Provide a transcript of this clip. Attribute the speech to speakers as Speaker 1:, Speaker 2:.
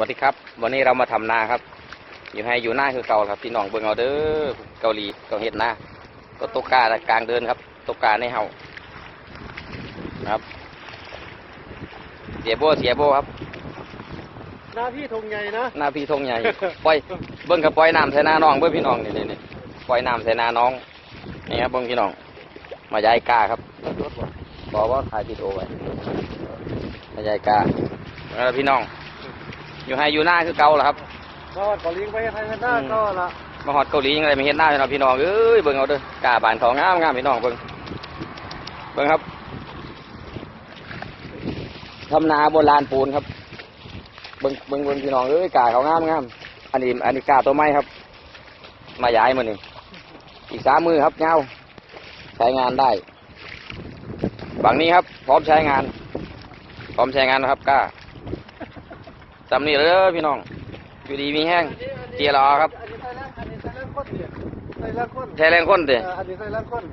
Speaker 1: วัสดีครับ วันนี้เรามาทำนาครับ อยู่ให้อยู่หน้าคือเก่าครับพี่น้องเบิ่งเอาเด้อเกาหลีต้องเห็ดนาก็ตกกากลางเดินครับตกกาในเฮานะครับ เสียโบเสียโบครับ
Speaker 2: หน้าที่ธงใหญ่นะ
Speaker 1: หน้าพี่ทงใหญ่ปล่อยเบิ่งกับปล่อยน้ำใส่นาน้องเบิ่งพี่น้องนี่นี่นี่ปล่อยน้ำใส่นาน้องนี่ครับเบิ่งพี่น้อง มาย้ายกาครับบอกว่าถ่ายวิดีโอไว้มาย้ายกาแล้วพี่น้อง อยู่ให้อยู่หน้าคือเก่าแหละครับ
Speaker 2: ก็ขอลิงก์ไปให้ทางหน้าก็ละ
Speaker 1: มาฮอดเกาหลียังไงไม่เห็นหน้าพี่น้องพี่น้องเอ้ยเบิ่งเอาเด้อกาบานเขางามงามพี่น้องเบิ่งเบิ่งครับทำนาโบราณปูนครับ เบิ่งเบิ่งเบิ่งพี่น้องเอ้ยกาเขางามงามอันนี้อันนี้กาตัวไม้ครับ มาย้ายมานี่อีกสามมือครับเงาใช้งานได้ฝั่งนี้ครับ พร้อมใช้งาน พร้อมใช้งานนะครับกา จำนี่เลยเด้อพี่น้อง อยู่ดีมีแห้งเจียรอครับ
Speaker 2: อันนี้ใส่แรงอันนี้ใส่แรงก้นเนี่ยใส่แรงก้น
Speaker 1: ใช้แรงคนเด้
Speaker 2: เอออันนี้ใส่แรงก้น